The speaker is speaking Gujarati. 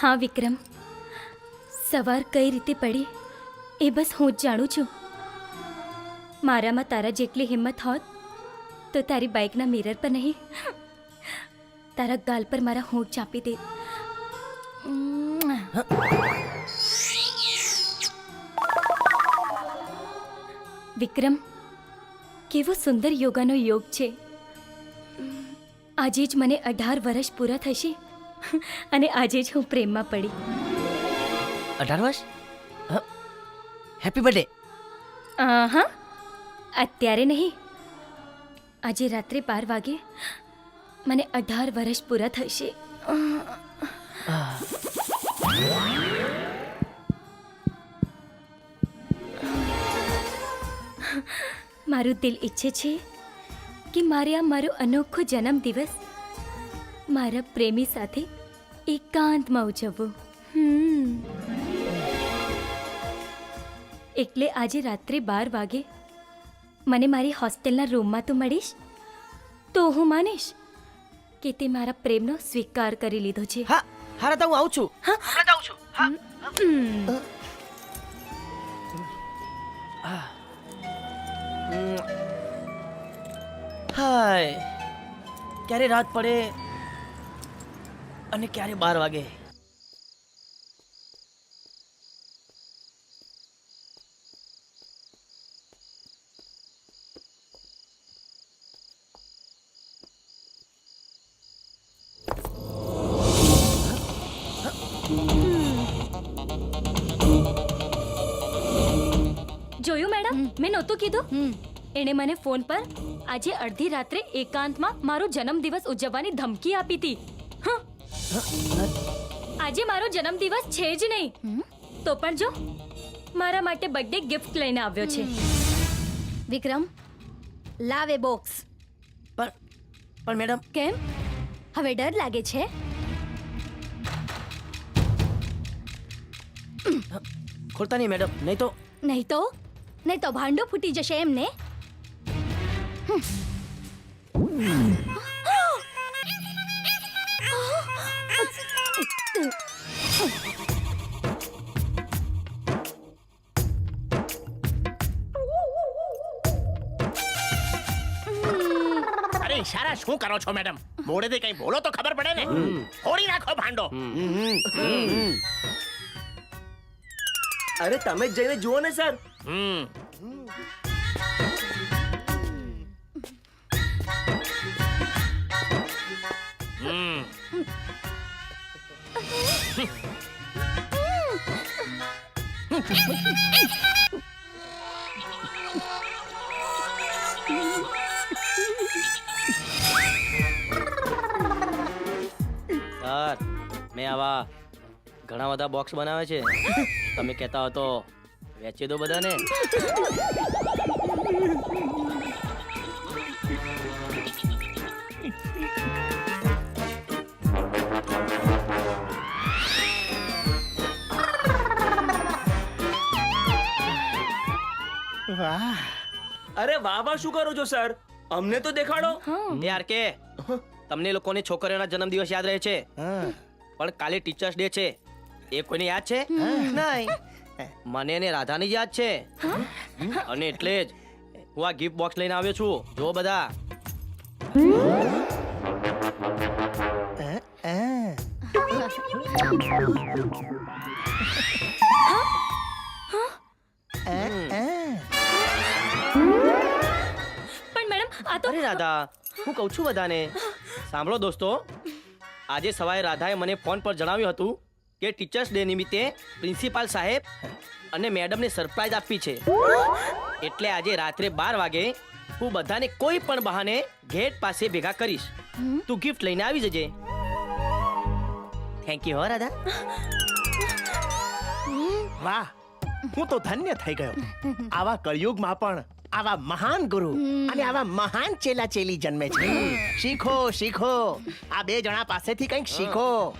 હા, વિક્રમ. સવાર કઈ રીતે પડી એ બસ હું જ જાણું છું. મારામાં તારા જેટલી હિંમત હોત તો તારી બાઇકના મિરર પર નહીં. તારા ગાલ પર મારા હોંઠ ચાપી દે. વિક્રમ, કેવો સુંદર યોગાનો યોગ છે. આજે જ મને અઢાર વર્ષ પૂરા થશે. અને આજે જ હું પ્રેમમાં પડી. અઢાર વર્ષ? હેપી બર્થડે હા? અત્યારે નહીં. આજે રાત્રે બાર વાગે મને અઢાર વર્ષ પૂરા થશે. મારું દિલ ઈચ્છે છે કે મારે આ મારો અનોખો જન્મદિવસ મારા પ્રેમી સાથે એકાંતમાં ઉજવવો. એટલે આજે રાત્રે બાર વાગે મને મારી હોસ્ટેલના રૂમમાં તો મળીશ? તો હું માનીશ કે તે મારા પ્રેમનો સ્વીકાર કરી લીધો છે. હા હા રાધા હું આવું છું. હા. જ આવું છું. હા. હાય. ક્યારે રાત પડે? અને ક્યારે બાર વાગે? જોયું મેડમ? મેં નહોતું કીધું? એણે મને ફોન પર આજે અડધી રાત્રે એકાંતમાં મારો જન્મદિવસ ઉજવવાની ધમકી આપી હતી. આજે મારો જન્મદિવસ છે જ નહીં. તો પણ જો મારા માટે બર્થડે ગિફ્ટ લઈને આવ્યો છે. વિક્રમ લાવે બોક્સ પણ પણ મેડમ. કેમ? હવે ડર લાગે છે? ખોલતા નહીં મેડમ નહીં તો નહીં તો? નહીં તો ભાંડો ફૂટી જશે એમને? અરે ઈશારા શું કરો છો મેડમ? મોડેથી કઈ બોલો તો ખબર પડે ને? ફોડી નાખો ભાંડો. અરે તમે જ જઈને જુઓ ને સર. હમ. મેં આવા ઘણા બધા બોક્સ બનાવે છે. તમે કહેતા હો તો વેચી દો બધાને. અરે વાહ વાહ શું કરો છો સર અમને તો દેખાડો. યાર કે તમને લોકોની છોકરીઓના જન્મદિવસ યાદ રહે છે? પણ કાલે ટીચર્સ ડે છે. એ કોઈને યાદ છે? નહીં. મને ને રાધાની યાદ છે. અને એટલે જ હું આ ગિફ્ટ બોક્સ લઈને આવ્યો છું. જો બધા. પણ મેડમ આ તો અરે રાધા હું કહું છું બધાને. સાંભળો દોસ્તો. આજે સવારે રાધાએ મને ફોન પર જણાવ્યું હતું કે ટીચર્સ ડે નિમિત્તે પ્રિન્સિપાલ સાહેબ અને મેડમને સરપ્રાઈઝ આપી છે. એટલે આજે રાત્રે બાર વાગે હું બધાને કોઈ પણ બહાને ગેટ પાસે ભેગા કરીશ. તું ગિફ્ટ લઈને આવી જજે. થેન્ક યુ હો, રાધા. વાહ, હું તો ધન્ય થઈ ગયો. આવા કળિયુગમાં પણ આવા મહાન ગુરુ અને આવા મહાન ચેલા ચેલી જન્મે છે. શીખો શીખો. આ બે જણા પાસેથી કંઈક શીખો.